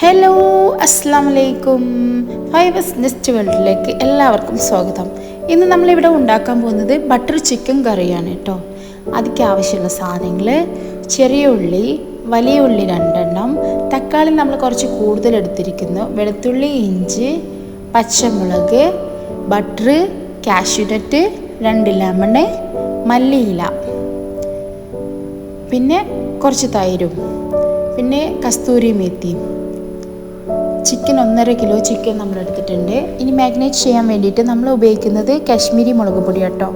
Hello അസ്സാം വലൈക്കും fives nest വേൾഡിലേക്ക് എല്ലാവർക്കും സ്വാഗതം. ഇന്ന് നമ്മളിവിടെ ഉണ്ടാക്കാൻ പോകുന്നത് ബട്ടർ ചിക്കൻ കറിയാണ് കേട്ടോ അതിക്ക് ആവശ്യമുള്ള സാധനങ്ങൾ ചെറിയ ഉള്ളി വലിയ ഉള്ളി രണ്ടെണ്ണം തക്കാളി നമ്മൾ കുറച്ച് കൂടുതൽ എടുത്തിരിക്കുന്നു. വെളുത്തുള്ളി ഇഞ്ചി പച്ചമുളക് ബട്ടർ കാഷ്യൂനട്ട് രണ്ട് ലെമണ് മല്ലിയില. പിന്നെ കുറച്ച് തൈരും. പിന്നെ കസ്തൂരി മേത്തിയും ചിക്കൻ ഒന്നര കിലോ ചിക്കൻ നമ്മൾ എടുത്തിട്ടുണ്ട് ഇനി മാഗ്നേറ്റ് ചെയ്യാൻ വേണ്ടിയിട്ട് നമ്മൾ ഉപയോഗിക്കുന്നത് കാശ്മീരി മുളക് പൊടി കേട്ടോ.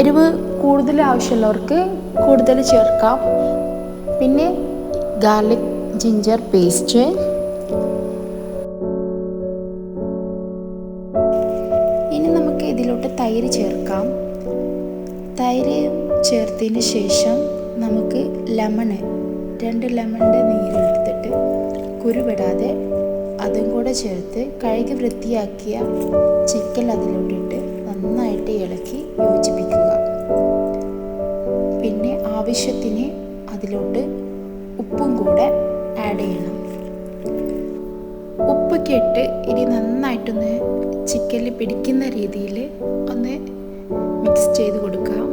എരിവ് കൂടുതൽ ആവശ്യമുള്ളവർക്ക് കൂടുതൽ ചേർക്കാം. പിന്നെ ഗാർലിക് ജിഞ്ചർ പേസ്റ്റ്. ഇനി നമുക്ക് ഇതിലോട്ട് തൈര് ചേർക്കാം. തൈര് ചേർത്തതിന് ശേഷം നമുക്ക് ലെമണ് രണ്ട് ലെമണിന്റെ നീരെടുത്തിട്ട് കുരുവിടാതെ അതും കൂടെ ചേർത്ത് കഴുകി വൃത്തിയാക്കിയ ചിക്കൻ അതിലോട്ടിട്ട് നന്നായിട്ട് ഇളക്കി യോജിപ്പിക്കുക. പിന്നെ ആവശ്യത്തിന് അതിലോട്ട് ഉപ്പും കൂടെ ആഡ് ചെയ്യണം. ഉപ്പൊക്കെ ഇട്ട് ഇനി നന്നായിട്ടൊന്ന് ചിക്കനിൽ പിടിക്കുന്ന രീതിയിൽ ഒന്ന് മിക്സ് ചെയ്ത് കൊടുക്കാം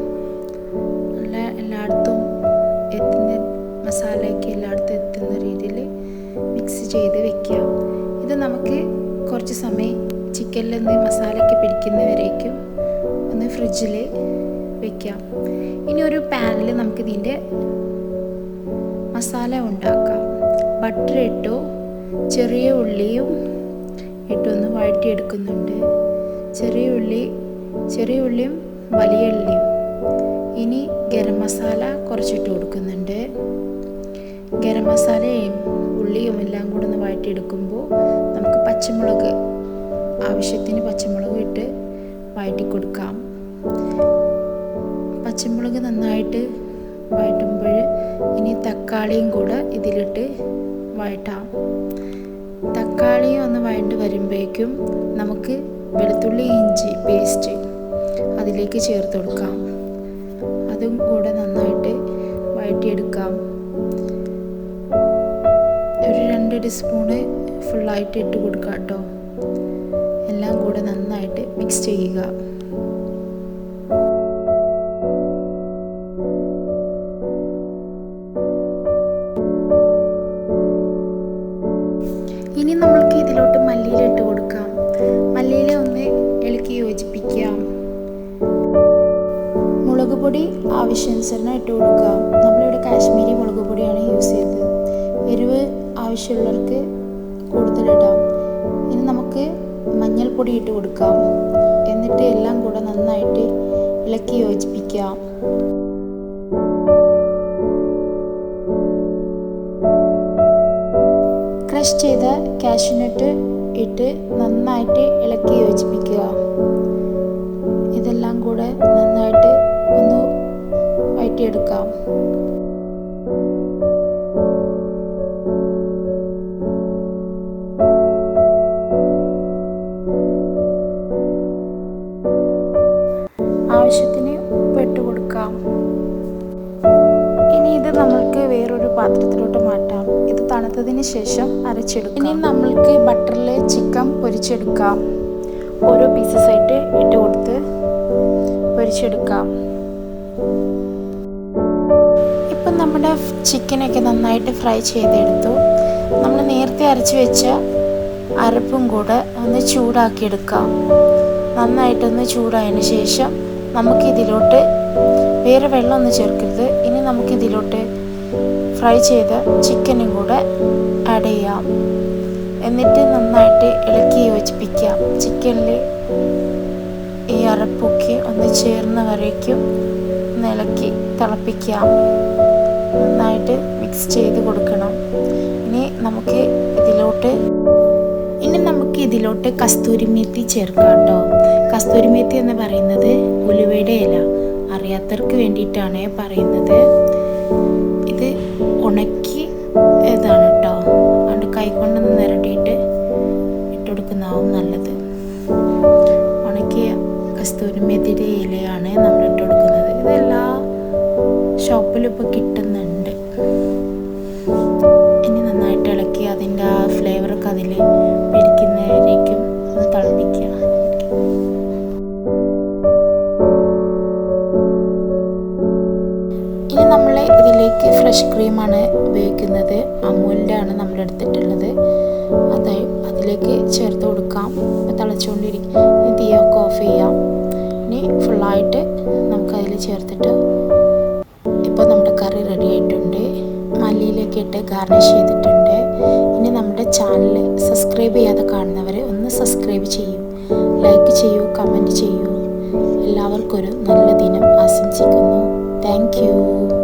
നല്ല എല്ലായിടത്തും എത്തുന്ന മസാലയൊക്കെ എല്ലായിടത്തും എത്തുന്ന രീതിയിൽ മിക്സ് ചെയ്ത് വെക്കുക. ഇത് നമുക്ക് കുറച്ച് സമയം ചിക്കനിൽ നിന്ന് മസാലയൊക്കെ പിടിക്കുന്നവരേക്കും ഒന്ന് ഫ്രിഡ്ജിൽ വെക്കാം. ഇനി ഒരു പാനിൽ നമുക്ക് ഇതിന്റെ മസാല ഉണ്ടാക്കാം. ബട്ടർ ഇട്ടു ചെറിയ ഉള്ളിയും ഇട്ടൊന്ന് വഴറ്റിയെടുക്കുന്നുണ്ട്. ചെറിയ ഉള്ളി ചെറിയ ഉള്ളിയും വലിയ ഉള്ളിയും. ഇനി ഗരം മസാല കുറച്ചിട്ട് കൊടുക്കുന്നുണ്ട്. ഗരം മസാലയും ഉള്ളിയും എല്ലാം കൂടെ ഒന്ന് വഴറ്റിയെടുക്കുമ്പോൾ നമുക്ക് പച്ചമുളക് ആവശ്യത്തിന് പച്ചമുളക് ഇട്ട് വഴറ്റി കൊടുക്കാം പച്ചമുളക് നന്നായിട്ട് വഴറ്റുമ്പോൾ ഇനി തക്കാളിയും കൂടെ ഇതിലിട്ട് വഴറ്റാം. തക്കാളിയും ഒന്ന് വഴണ്ട് വരുമ്പോഴേക്കും നമുക്ക് വെളുത്തുള്ളി ഇഞ്ചി പേസ്റ്റ് അതിലേക്ക് ചേർത്ത് കൊടുക്കാം. അതും കൂടെ നന്നായിട്ട് വഴറ്റിയെടുക്കാം. ഒരു സ്പൂണ് ഫുള്ളായിട്ട് ഇട്ട് കൊടുക്കുക കേട്ടോ. എല്ലാം കൂടെ നന്നായിട്ട് മിക്സ് ചെയ്യുക. ഇനി നമ്മൾക്ക് ഇതിലോട്ട് മല്ലിയില ഇട്ട് കൊടുക്കാം. മല്ലിയില ഒന്ന് ഇളക്കി യോജിപ്പിക്കാം മുളക് പൊടി ആവശ്യാനുസരണം ഇട്ട് കൊടുക്കാം നമ്മളിവിടെ കാശ്മീരി മുളക് പൊടിയാണ് യൂസ് ചെയ്തത്. എരിവ് ആവശ്യമുള്ളവർക്ക് കൂടുതലിടാം. ഇനി നമുക്ക് മഞ്ഞൾപ്പൊടി ഇട്ട് കൊടുക്കാം. എന്നിട്ട് എല്ലാം കൂടെ നന്നായിട്ട് ഇളക്കി യോജിപ്പിക്കാം ക്രഷ് ചെയ്ത കാഷ്യൂനട്ട് ഇട്ട് നന്നായിട്ട് ഇളക്കി യോജിപ്പിക്കുക. ഇതെല്ലാം കൂടെ നന്നായിട്ട് ഒന്ന് വഴറ്റിയെടുക്കാം. പാത്രത്തിലോട്ട് മാറ്റാം. ഇത് തണുത്തതിന് ശേഷം അരച്ചെടുക്കാം. ഇനി നമ്മൾക്ക് ബട്ടറിൽ ചിക്കൻ പൊരിച്ചെടുക്കാം. ഓരോ പീസസ് ആയിട്ട് ഇട്ട് കൊടുത്ത് പൊരിച്ചെടുക്കാം. ഇപ്പം നമ്മുടെ ചിക്കനൊക്കെ നന്നായിട്ട് ഫ്രൈ ചെയ്തെടുത്തു. നമ്മൾ നേരത്തെ അരച്ച് വെച്ച അരപ്പും കൂടെ ഒന്ന് ചൂടാക്കിയെടുക്കാം. നന്നായിട്ടൊന്ന് ചൂടായതിന് ശേഷം നമുക്കിതിലോട്ട് വേറെ വെള്ളമൊന്നും ചേർക്കരുത്. ഇനി നമുക്ക് ഇതിലോട്ട് ഫ്രൈ ചെയ്ത ചിക്കനും കൂടെ ആഡ് ചെയ്യാം. എന്നിട്ട് നന്നായിട്ട് ഇളക്കി യോജിപ്പിക്കാം ചിക്കനിൽ ഈ അരപ്പൊക്കെ ഒന്ന് ചേർന്ന വരയ്ക്കും ഒന്ന് ഇളക്കി തിളപ്പിക്കാം നന്നായിട്ട് മിക്സ് ചെയ്ത് കൊടുക്കണം. ഇനി നമുക്ക് ഇതിലോട്ട് ഇനി നമുക്ക് ഇതിലോട്ട് കസ്തൂരി മേത്തി ചേർക്കാം കേട്ടോ. കസ്തൂരി മേത്തി എന്ന് പറയുന്നത് ഉലുവയുടെ ഇല. അറിയാത്തവർക്ക് വേണ്ടിയിട്ടാണ് പറയുന്നത്. കൈകൊണ്ടൊന്ന് നിരട്ടിയിട്ട് ഇട്ടുകൊടുക്കുന്നതാവും നല്ലത്. ഉണക്കിയ കസ്തൂരി മെതിരി ഇലയാണ് നമ്മൾ ഇട്ട് കൊടുക്കുന്നത് ഇതെല്ലാ ഷോപ്പിലും ഇപ്പോൾ കിട്ടുന്നുണ്ട്. ഇനി നമ്മൾ ഇതിലേക്ക് ഫ്രഷ് ക്രീമാണ് ഉപയോഗിക്കുന്നത്. അമൂലിന്റെ ആണ് നമ്മൾ എടുത്തിട്ടുള്ളത് അത് അതിലേക്ക് ചേർത്ത് കൊടുക്കാം. തിളച്ചുകൊണ്ടിരിക്കും തീയൊക്കെ ഓഫ് ചെയ്യാം. ഇനി ഫുള്ളായിട്ട് നമുക്കതിൽ ചേർത്തിട്ട് ഇപ്പോൾ നമ്മുടെ കറി റെഡി ആയിട്ടുണ്ട്. മല്ലിയിലേക്ക് ഇട്ട് ഗാർണിഷ് ചെയ്തിട്ടുണ്ട്. ഇനി നമ്മുടെ ചാനൽ സബ്സ്ക്രൈബ് ചെയ്യാതെ കാണുന്നവർ ഒന്ന് സബ്സ്ക്രൈബ് ചെയ്യൂ. ലൈക്ക് ചെയ്യൂ കമന്റ് ചെയ്യൂ. എല്ലാവർക്കും ഒരു നല്ല ദിനം ആശംസിക്കുന്നു. Thank you.